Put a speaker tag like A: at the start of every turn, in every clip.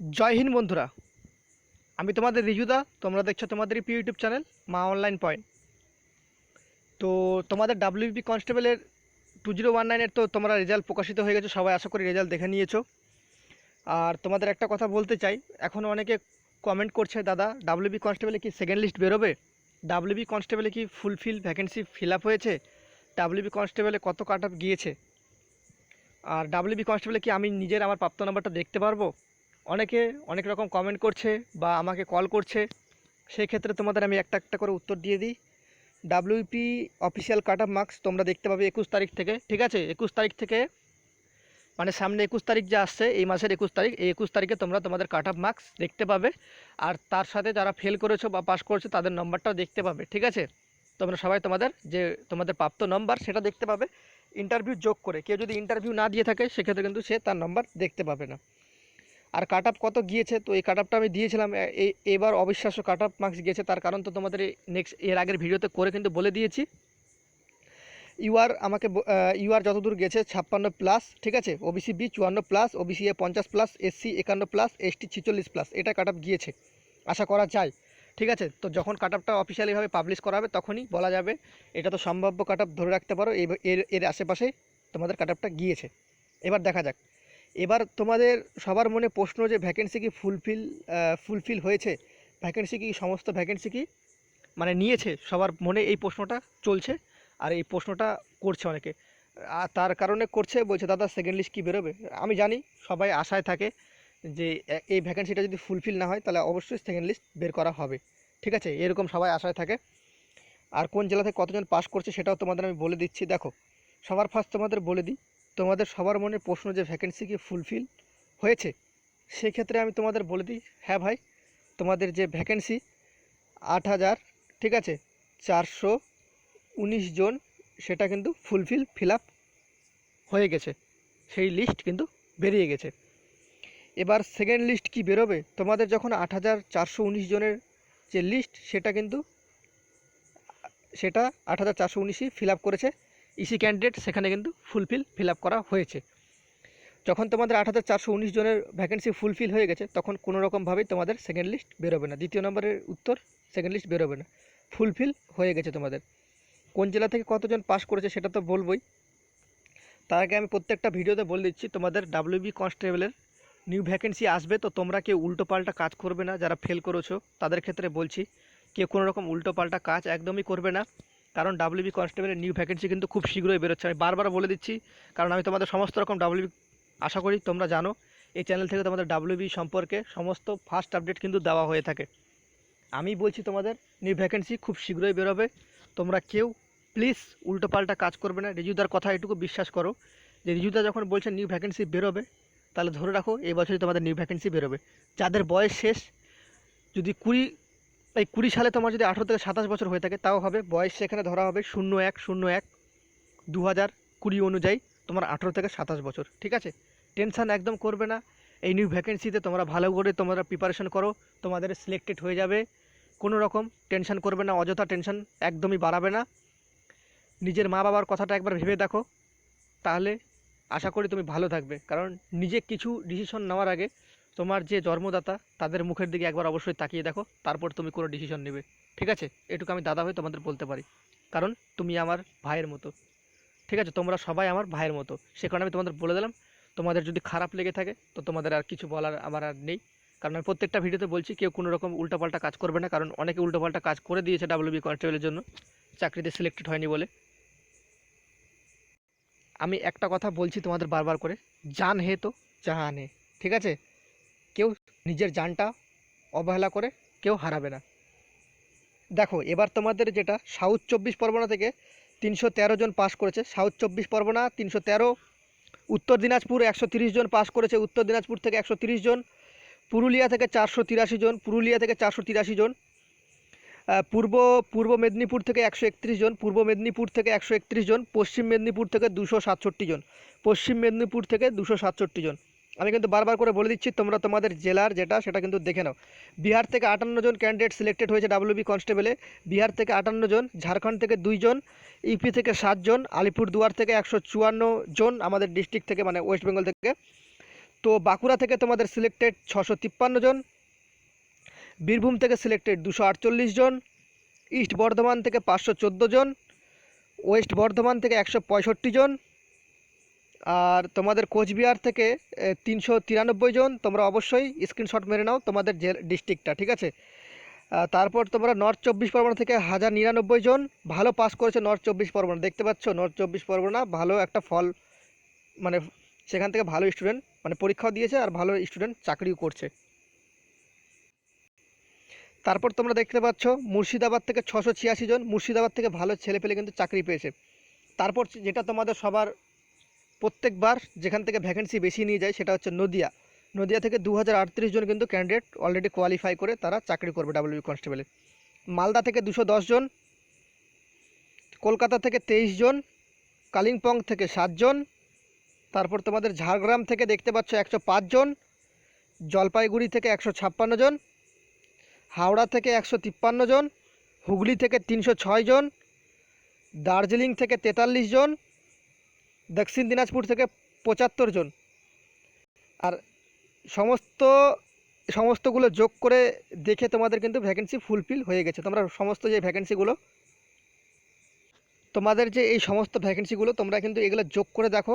A: জয় হিন্দ বন্ধুরা। আমি তোমাদের রিজুদা, তোমরা দেখছ তোমাদের প্রিয় YouTube channel Maa online point. তো তোমাদের ডাব্লিউবি কনস্টেবলের টু জিরো ওয়ান নাইনের তো তোমরা রেজাল্ট প্রকাশিত হয়ে গেছো, সবাই আশা করি রেজাল্ট দেখে নিয়েছো। আর তোমাদের একটা কথা বলতে চাই এখনও অনেকে কমেন্ট করছে, দাদা ডাব্লিউবি কনস্টেবলে কি সেকেন্ড লিস্ট বেরোবে? ডাব্লিউবি কনস্টেবলে কি ফুলফিল ভ্যাকেন্সি ফিল আপ হয়েছে? ডাব্লিউবি কনস্টেবলে কত কাট আপ গিয়েছে? আর ডাব্লিউবি কনস্টেবলে কি আমি নিজের আমার প্রাপ্ত নাম্বারটা দেখতে পারব? অনেকে অনেক রকম কমেন্ট করছে বা আমাকে কল করছে। সেই ক্ষেত্রে তোমাদের আমি একটা একটা করে উত্তর দিয়ে দিই। WP official cut off marks তোমরা দেখতে পাবে একুশ তারিখ থেকে, ঠিক আছে? একুশ তারিখ থেকে মানে সামনে একুশ তারিখ যে আসছে, এই মাসের একুশ তারিখ, এই একুশ তারিখে তোমরা তোমাদের কাট অফ মার্কস দেখতে পাবে। আর তার সাথে যারা ফেল করেছ বা পাস করেছ, তাদের নম্বরটাও দেখতে পাবে, ঠিক আছে? তোমরা সবাই তোমাদের যে তোমাদের প্রাপ্ত নম্বর সেটা দেখতে পাবে। ইন্টারভিউ যোগ করে, কেউ যদি ইন্টারভিউ না দিয়ে থাকে, সেক্ষেত্রে কিন্তু সে তার নম্বর দেখতে পাবে না। আর কাট কত গিয়েছে? তো এই কাট আমি দিয়েছিলাম এবার অবিশ্বাস্য কাট মার্কস গিয়েছে। তার কারণ তো তোমাদের নেক্সট এর আগের ভিডিওতে করে কিন্তু বলে দিয়েছি। ইউআর আমাকে ইউআর যতদূর গেছে, ছাপ্পান্ন প্লাস ঠিক আছে? ওবিসি বি চুয়ান্ন প্লাস ওবিসি এ পঞ্চাশ প্লাস এসসি একান্ন প্লাস এসটি ছিচল্লিশ প্লাস এটা কাট গিয়েছে। আশা করা যায়, ঠিক আছে? তো যখন কাট আপটা অফিসিয়ালিভাবে পাবলিশ করা হবে, তখনই বলা যাবে, এটা তো সম্ভাব্য কাট ধরে রাখতে পারো এর এর আশেপাশেই তোমাদের কাট গিয়েছে। এবার দেখা যাক। এবার তোমাদের সবার মনে প্রশ্ন যে ভ্যাকেন্সি কি ফুলফিল ফুলফিল হয়েছে? ভ্যাকেন্সি কি, সমস্ত ভ্যাকেন্সি কি? মানে নিয়েছে, সবার মনে এই প্রশ্নটা চলছে আর এই প্রশ্নটা করছে অনেকে। আর তার কারণে করছে, বলছে, দাদা সেকেন্ড লিস্ট কী বেরোবে? আমি জানি, সবাই আশায় থাকে যে এই ভ্যাকেন্সিটা যদি ফুলফিল না হয়, তাহলে অবশ্যই সেকেন্ড লিস্ট বের করা হবে। ঠিক আছে? এরকম সবাই আশায় থাকে। আর কোন জেলা থেকে কতজন পাস করছে সেটাও তোমাদের আমি বলে দিচ্ছি। দেখো, সবার ফার্স্ট তোমাদের বলে দিই। তোমাদের সবার মনে প্রশ্ন যে ভ্যাকেন্সি কি ফুলফিল হয়েছে? সেক্ষেত্রে আমি তোমাদের বলে দিই হ্যাঁ ভাই, তোমাদের যে ভ্যাকেন্সি আট হাজার, ঠিক আছে, চারশো উনিশ জন সেটা কিন্তু ফুলফিল ফিল হয়ে গেছে। সেই লিস্ট কিন্তু বেরিয়ে গেছে। এবার সেকেন্ড লিস্ট কি বেরোবে? তোমাদের যখন আট হাজার চারশো উনিশ জনের যে লিস্ট সেটা কিন্তু, সেটা আট হাজার চারশো উনিশই ফিল করেছে। ইসি ক্যান্ডিডেট সেখানে কিন্তু ফুলফিল ফিল আপ করা হয়েছে। যখন তোমাদের আট হাজার চারশো উনিশ জনের ভ্যাকেন্সি ফুলফিল হয়ে গেছে, তখন কোনো রকমভাবেই তোমাদের সেকেন্ড লিস্ট বেরোবে না। দ্বিতীয় নম্বরের উত্তর সেকেন্ড লিস্ট বেরোবে না। ফুলফিল হয়ে গেছে তোমাদের। কোন জেলা থেকে কতজন পাস করেছে সেটা তো বলবোই। তার আগে আমি প্রত্যেকটা ভিডিওতে বলে দিচ্ছি, তোমাদের ডাব্লিউবি কনস্টেবলের নিউ ভ্যাকেন্সি আসবে তো তোমরা কেউ উল্টোপাল্টা কাজ করবে না, যারা ফেল করেছ, তাদের ক্ষেত্রে বলছি, কেউ কোনো রকম উল্টোপাল্টা কাজ একদমই করবে না। কারণ ডাব্লিউবি কনস্টেবলের নিউ ভ্যাকেন্সি কিন্তু খুব শীঘ্রই বেরোচ্ছে। আমি বারবার বলে দিচ্ছি, কারণ আমি তোমাদের সমস্ত রকম ডাব্লিউবি আশা করি তোমরা জানো, এই চ্যানেল থেকে তোমাদের ডাব্লিউবি সম্পর্কে সমস্ত ফার্স্ট আপডেট কিন্তু দেওয়া হয়ে থাকে। আমি বলছি তোমাদের নিউ ভ্যাকেন্সি খুব শীঘ্রই বেরোবে। তোমরা কেউ প্লিজ উল্টোপাল্টা কাজ করবে না। রিজুদার কথা এটুকু বিশ্বাস করো যে, রিজুদা যখন বলছে নিউ ভ্যাকেন্সি বেরোবে, তাহলে ধরে রাখো, এই বছরই তোমাদের নিউ ভ্যাকেন্সি বেরোবে। যাদের বয়স শেষ, যদি কুড়ি এই কুড়ি সালে তোমার যদি আঠেরো থেকে সাতাশ বছর হয়ে থাকে, তাও হবে। বয়স সেখানে ধরা হবে শূন্য এক শূন্য এক দু হাজার কুড়ি অনুযায়ী তোমার আঠেরো থেকে সাতাশ বছর, ঠিক আছে? টেনশান একদম করবে না। এই নিউ ভ্যাকেন্সিতে তোমরা ভালো করে তোমরা প্রিপারেশন করো, তোমাদের সিলেক্টেড হয়ে যাবে। কোনো রকম টেনশান করবে না, অযথা টেনশন একদমই বাড়াবে না। নিজের মা বাবার কথাটা একবার ভেবে দেখো। তাহলে আশা করি তুমি ভালো থাকবে। কারণ নিজে কিছু ডিসিশন নেওয়ার আগে তোমার যে জন্মদাতা, তাদের মুখের দিকে একবার অবশ্যই তাকিয়ে দেখো, তারপর তুমি কোনো ডিসিশন নেবে। ঠিক আছে? এটুকু আমি দাদা হয়ে তোমাদের বলতে পারি। কারণ তুমি আমার ভাইয়ের মতো। ঠিক আছে? তোমরা সবাই আমার ভাইয়ের মতো। সে কারণে আমি তোমাদের বলে দিলাম, তোমাদের যদি খারাপ লেগে থাকে, তো তোমাদের আর কিছু বলার আমার আর নেই। কারণ আমি প্রত্যেকটা ভিডিওতে বলছি, কেউ কোনো রকম উল্টোপাল্টা কাজ করবে না, কারণ অনেকে উল্টোপাল্টা কাজ করে দিয়েছে ডাব্লিউবি কনস্টেবলের জন্য। চাকরিতে সিলেক্টেড হয়নি বলে। আমি একটা কথা বলছি তোমাদের বারবার করে। জান হে তো, জাহান হে। ঠিক আছে? কেউ নিজের জানটা অবহেলা করে কেউ হারাবে না। দেখো, এবার তোমাদের যেটা, সাউথ চব্বিশ পরগনা থেকে তিনশো তেরো জন পাস করেছে। সাউথ চব্বিশ পরগনা তিনশো তেরো, উত্তর দিনাজপুর একশো তিরিশ জন পাস করেছে। উত্তর দিনাজপুর থেকে একশো তিরিশ জন, পুরুলিয়া থেকে চারশো তিরাশি জন, পুরুলিয়া থেকে চারশো তিরাশি জন পূর্ব পূর্ব মেদিনীপুর থেকে একশো একত্রিশ জন, পূর্ব মেদিনীপুর থেকে একশো একত্রিশ জন, পশ্চিম মেদিনীপুর থেকে দুশো সাতষট্টি জন, পশ্চিম মেদিনীপুর থেকে দুশো সাতষট্টি জন। আমি কিন্তু বারবার করে বলে দিচ্ছি, তোমরা তোমাদের জেলার যেটা, সেটা কিন্তু দেখে নাও। বিহার থেকে আটান্ন জন ক্যান্ডিডেট সিলেক্টেড হয়েছে ডাব্লিউবি কনস্টেবলে বিহার থেকে আটান্ন জন, ঝাড়খণ্ড থেকে দুইজন ইউপি থেকে সাতজন আলিপুর দুয়ার থেকে একশো চুয়ান্ন জন আমাদের ডিস্ট্রিক্ট থেকে মানে ওয়েস্ট বেঙ্গল থেকে। তো বাঁকুড়া থেকে তোমাদের সিলেক্টেড ছশো তিপ্পান্ন জন, বীরভূম থেকে সিলেক্টেড দুশো আটচল্লিশ জন ইস্ট বর্ধমান থেকে পাঁচশো চোদ্দ জন ওয়েস্ট বর্ধমান থেকে একশো পঁয়ষট্টি জন আর তোমাদের কোচবিহার থেকে তিনশো তিরানব্বই জন, তোমরা অবশ্যই স্ক্রিনশট মেরে নাও তোমাদের যে ডিস্ট্রিক্টটা ঠিক আছে? তারপর তোমরা নর্থ চব্বিশ পরগনা থেকে হাজার নিরানব্বই জন, ভালো পাস করেছে নর্থ চব্বিশ পরগনা, দেখতে পাচ্ছ নর্থ চব্বিশ পরগনা ভালো একটা ফল মানে সেখান থেকে ভালো স্টুডেন্ট মানে পরীক্ষাও দিয়েছে আর ভালো স্টুডেন্ট চাকরিও করছে। তারপর তোমরা দেখতে পাচ্ছ মুর্শিদাবাদ থেকে ছশো ছিয়াশি জন, মুর্শিদাবাদ থেকে ভালো ছেলে পেলে কিন্তু চাকরি পেয়েছে। তারপর যেটা তোমাদের সবার প্রত্যেকবার যেখান থেকে ভ্যাকেন্সি বেশি নিয়ে যায় সেটা হচ্ছে নদিয়া। নদিয়া থেকে দু হাজার আটত্রিশ জন কিন্তু ক্যান্ডিডেট অলরেডি কোয়ালিফাই করে তারা চাকরি করবে ডাব্লিউবি কনস্টেবলে মালদা থেকে দুশো দশ জন, কলকাতা থেকে তেইশ জন, কালিম্পং থেকে সাতজন তারপর তোমাদের ঝাড়গ্রাম থেকে দেখতে পাচ্ছ একশো জন, জলপাইগুড়ি থেকে একশো ছাপ্পান্ন জন, হাওড়া থেকে একশো তিপ্পান্ন জন, হুগলি থেকে তিনশো ছয় জন, দার্জিলিং থেকে তেতাল্লিশ জন দক্ষিণ দিনাজপুর থেকে পঁচাত্তর জন। আর সমস্ত, সমস্তগুলো যোগ করে দেখে তোমাদের কিন্তু ভ্যাকেন্সি ফুলফিল হয়ে গেছে। তোমরা সমস্ত যে ভ্যাকেন্সিগুলো তোমাদের যে এই সমস্ত ভ্যাকেন্সিগুলো তোমরা কিন্তু এগুলো যোগ করে দেখো।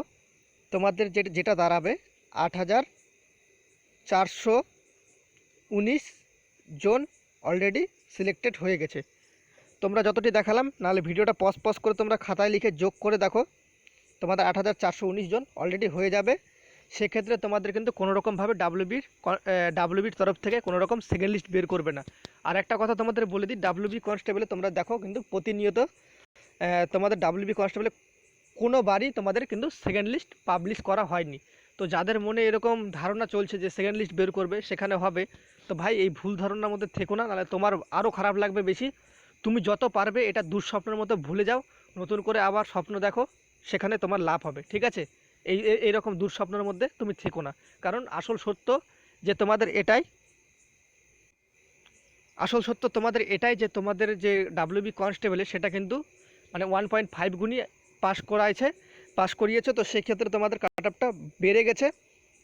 A: তোমাদের যেটা যেটা দাঁড়াবে, আট হাজার চারশো উনিশ জন অলরেডি সিলেক্টেড হয়ে গেছে। তোমরা যতটি দেখালাম, নাহলে ভিডিওটা পজ পজ করে তোমরা খাতায় লিখে যোগ করে দেখো। তোমাদের আট হাজার চারশো উনিশ জন অলরেডি হয়ে যাবে। সেক্ষেত্রে তোমাদের কিন্তু কোনো রকমভাবে ডাব্লিউবির ডাব্লিউবির তরফ থেকে কোনো রকম সেকেন্ড লিস্ট বের করবে না। আর একটা কথা তোমাদের বলে দিই ডাব্লিউবি কনস্টেবলে তোমরা দেখো কিন্তু প্রতিনিয়ত তোমাদের ডাব্লিউবি কনস্টেবলে কোনো বারই তোমাদের কিন্তু সেকেন্ড লিস্ট পাবলিশ করা হয়নি। তো যাদের মনে এরকম ধারণা চলছে যে সেকেন্ড লিস্ট বের করবে, সেখানে হবে। তো ভাই, এই ভুল ধারণার মধ্যে থেকো না, নাহলে তোমার আরও খারাপ লাগবে বেশি। তুমি যত পারবে এটা দুঃস্বপ্নের মতো ভুলে যাও, নতুন করে আবার স্বপ্ন দেখো। সেখানে তোমার লাভ হবে, ঠিক আছে? এই, এই- এইরকম দুঃস্বপ্নের মধ্যে তুমি থেকো না। কারণ আসল সত্য যে তোমাদের এটাই, আসল সত্য তোমাদের এটাই যে তোমাদের যে ডাব্লিউবি কনস্টেবলে সেটা কিন্তু মানে ওয়ান পয়েন্ট ফাইভ গুণই পাস করাইছে পাস করিয়েছে, তো সেক্ষেত্রে তোমাদের কাট আপটা বেড়ে গেছে।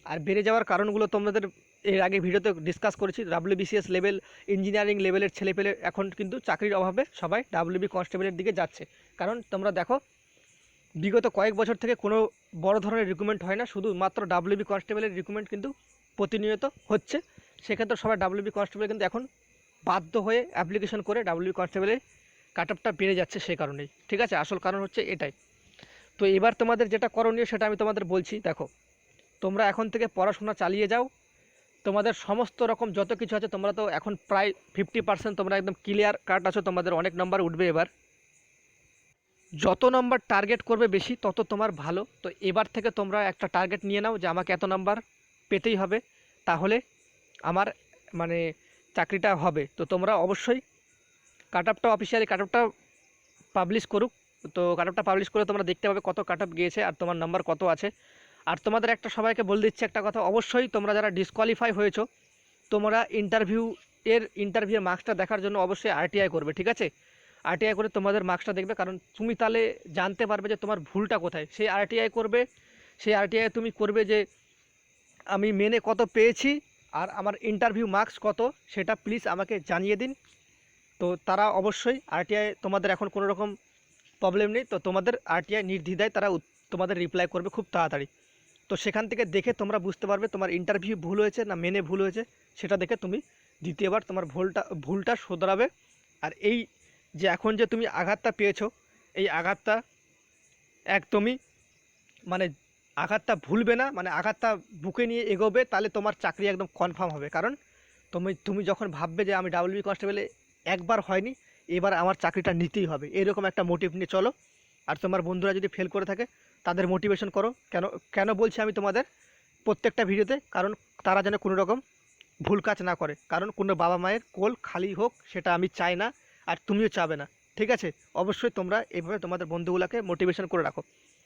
A: আর বেড়ে যাওয়ার কারণগুলো তোমাদের এর আগে ভিডিওতে ডিসকাস করেছি ডাব্লিউবিসিএস লেভেল ইঞ্জিনিয়ারিং লেভেলের ছেলেপেলে এখন কিন্তু চাকরির অভাবে সবাই ডাব্লিউবি কনস্টেবলের দিকে যাচ্ছে। কারণ তোমরা দেখো বিগত কয়েক বছর থেকে কোনো বড় ধরনের রিক্রুটমেন্ট হয় না, শুধুমাত্র ডাব্লিউবি কনস্টেবলের রিক্রুটমেন্ট কিন্তু প্রতিনিয়ত হচ্ছে। সেক্ষেত্রে সবাই ডাব্লিউবি কনস্টেবল কিন্তু এখন বাধ্য হয়ে অ্যাপ্লিকেশন করে ডাব্লিউবি কনস্টেবলের কাট আপটা বেড়ে যাচ্ছে সেই কারণেই। ঠিক আছে? আসল কারণ হচ্ছে এটাই। তো এবার তোমাদের যেটা করণীয় সেটা আমি তোমাদের বলছি, দেখো, তোমরা এখন থেকে পড়াশোনা চালিয়ে যাও। তোমাদের সমস্ত রকম যত কিছু আছে, তোমরা তো এখন প্রায় ফিফটি পার্সেন্ট তোমরা একদম ক্লিয়ার কাট আছো, তোমাদের অনেক নাম্বার উঠবে এবার। যত নাম্বার টার্গেট করবে বেশি, তত তোমার ভালো। তো এবার থেকে তোমরা একটা টার্গেট নিয়ে নাও যে আমাকে এত নাম্বার পেতেই হবে। তাহলে আমার মানে চাকরিটা হবে। তো তোমরা অবশ্যই কাট আপটা অফিসিয়ালি কাট আপটা পাবলিশ করুক। তো কাট আপটা পাবলিশ করে তোমরা দেখতে পাবে কত কাট আপ গিয়েছে আর তোমার নাম্বার কত আছে। আর তোমাদের একটা সবাইকে বলে দিচ্ছি একটা কথা, অবশ্যই তোমরা যারা ডিসকোয়ালিফাই হয়েছো, তোমরা ইন্টারভিউ এর ইন্টারভিউ মার্কসটা দেখার জন্য অবশ্যই আরটিআই করবে, ঠিক আছে? আরটিআই করে তোমাদের মার্কসটা দেখবে, কারণ তুমি তাহলে জানতে পারবে যে তোমার ভুলটা কোথায়। সেই আরটিআই করবে, সেই আরটিআই তুমি করবে যে, আমি মেনে কত পেয়েছি আর আমার ইন্টারভিউ মার্কস কত, সেটা প্লিজ আমাকে জানিয়ে দিন। তো তারা অবশ্যই আরটিআই তোমাদের এখন কোনো রকম প্রবলেম নেই। তো তোমাদের আরটিআই নির্দ্বিধায় তারা তোমাদের রিপ্লাই করবে খুব তাড়াতাড়ি। তো সেখান থেকে দেখে তোমরা বুঝতে পারবে তোমার ইন্টারভিউ ভুল হয়েছে না মেনে ভুল হয়েছে, সেটা দেখে তুমি দ্বিতীয়বার তোমার ভুলটা ভুলটা শোধরাবে। আর এই যে এখন যে তুমি আঘাতটা পেয়েছ, এই আঘাতটা একদমই মানে আঘাতটা ভুলবে না মানে আঘাতটা বুকে নিয়ে এগোবে, তাহলে তোমার চাকরি একদম কনফার্ম হবে। কারণ তুমি তুমি যখন ভাববে যে আমি ডাব্লিউবি কনস্টেবলে একবার হয়নি, এবার আমার চাকরিটা নিতেই হবে। এরকম একটা মোটিভ নিয়ে চলো। আর তোমার বন্ধুরা যদি ফেল করে থাকে, তাদের মোটিভেশন করো। কেন কেন বলছি আমি তোমাদের প্রত্যেকটা ভিডিওতে কারণ তারা যেন কোনো রকম ভুল কাজ না করে। কারণ কোনো বাবা মায়ের কোল খালি হোক, সেটা আমি চাই না। আর তুমিও চাবে না। ঠিক আছে? অবশ্যই তোমরা এইভাবে তোমাদের বন্ধুগুলোকে মোটিভেশন করে রাখো।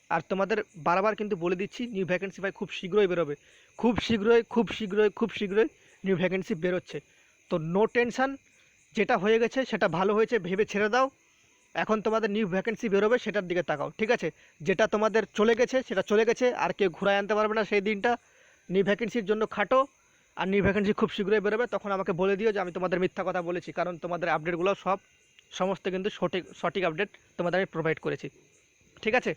A: আর তোমাদের বারবার কিন্তু বলে দিচ্ছি নিউ ভ্যাকেন্সি ভাই খুব শীঘ্রই বেরোবে। খুব শীঘ্রই খুব শীঘ্রই খুব শীঘ্রই নিউ ভ্যাকেন্সি বেরোচ্ছে। তো নো টেনশন যেটা হয়ে গেছে সেটা ভালো হয়েছে, ভেবে ছেড়ে দাও। এখন তোমাদের নিউ ভ্যাকেন্সি বেরোবে, সেটার দিকে তাকাও। ঠিক আছে? যেটা তোমাদের চলে গেছে, সেটা চলে গেছে, আর কেউ ঘুরায় আনতে পারবে না সেই দিনটা। নিউ ভ্যাকেন্সির জন্য খাটো। আর নিউ ভ্যাকেন্সি খুব শীঘ্রই বেরোবে, তখন আমাকে বলে দিও যে আমি তোমাদের মিথ্যা কথা বলেছি, কারণ তোমাদের আপডেটগুলো সব সমস্ত কিন্তু সঠিক সঠিক আপডেট তোমাদের আমি প্রোভাইড করেছি। ঠিক আছে?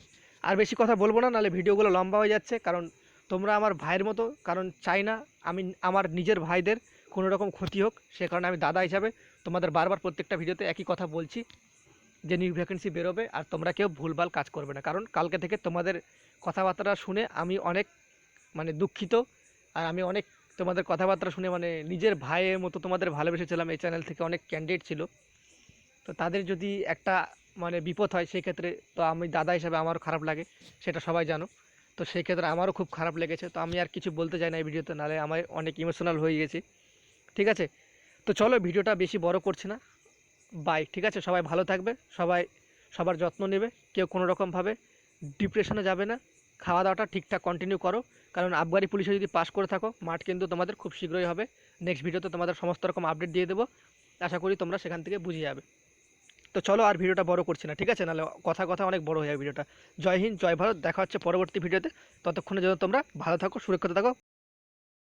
A: আর বেশি কথা বলব না, নাহলে ভিডিওগুলো লম্বা হয়ে যাচ্ছে, কারণ তোমরা আমার ভাইয়ের মতো, কারণ চাই না আমি আমার নিজের ভাইদের কোনো রকম ক্ষতি হোক, সে কারণে আমি দাদা হিসাবে তোমাদের বারবার প্রত্যেকটা ভিডিওতে একই কথা বলছি, যে নিউ ভ্যাকেন্সি বেরোবে আর তোমরা কেউ ভুলভাল কাজ করবে না। কারণ কালকে থেকে তোমাদের কথাবার্তা শুনে আমি অনেক মানে দুঃখিত, আর আমি অনেক তোমাদের কথাবার্তা শুনে মানে নিজের ভাইয়ের মতো তোমাদের ভালোবেসেছিলাম। এই চ্যানেল থেকে অনেক ক্যান্ডিডেট ছিল। তো তাদের যদি একটা মানে বিপদ হয় সেই ক্ষেত্রে তো আমি দাদা হিসাবে আমারও খারাপ লাগে, সেটা সবাই জানো। তো সেই ক্ষেত্রে আমারও খুব খারাপ লেগেছে। তো আমি আর কিছু বলতে চাই না এই ভিডিওতে, নাহলে আমার অনেক ইমোশনাল হয়ে গেছি। ঠিক আছে? তো চলো ভিডিওটা বেশি বড় করছি না। বাই ঠিক আছে? সবাই ভালো থাকবে। সবাই সবার যত্ন নেবে। কেউ কোনো রকমভাবে ডিপ্রেশনে যাবে না। খাওয়া দাওয়াটা ঠিকঠাক কন্টিনিউ করো। কারণ আবগারি পুলিশে যদি পাস করে থাকো, মাঠ কিন্তু তোমাদের খুব শীঘ্রই হবে। নেক্সট ভিডিওতে তোমাদের সমস্ত রকম আপডেট দিয়ে দেবো। আশা করি তোমরা সেখান থেকে বুঝে যাবে। তো চলো আর ভিডিওটা বড় করছি না, ঠিক আছে? নাহলে কথা কথা অনেক বড় হয়ে যাবে ভিডিওটা জয় হিন্দ, জয় ভারত। দেখা হচ্ছে পরবর্তী ভিডিওতে ততক্ষণে যেন তোমরা ভালো থাকো, সুরক্ষিত থাকো।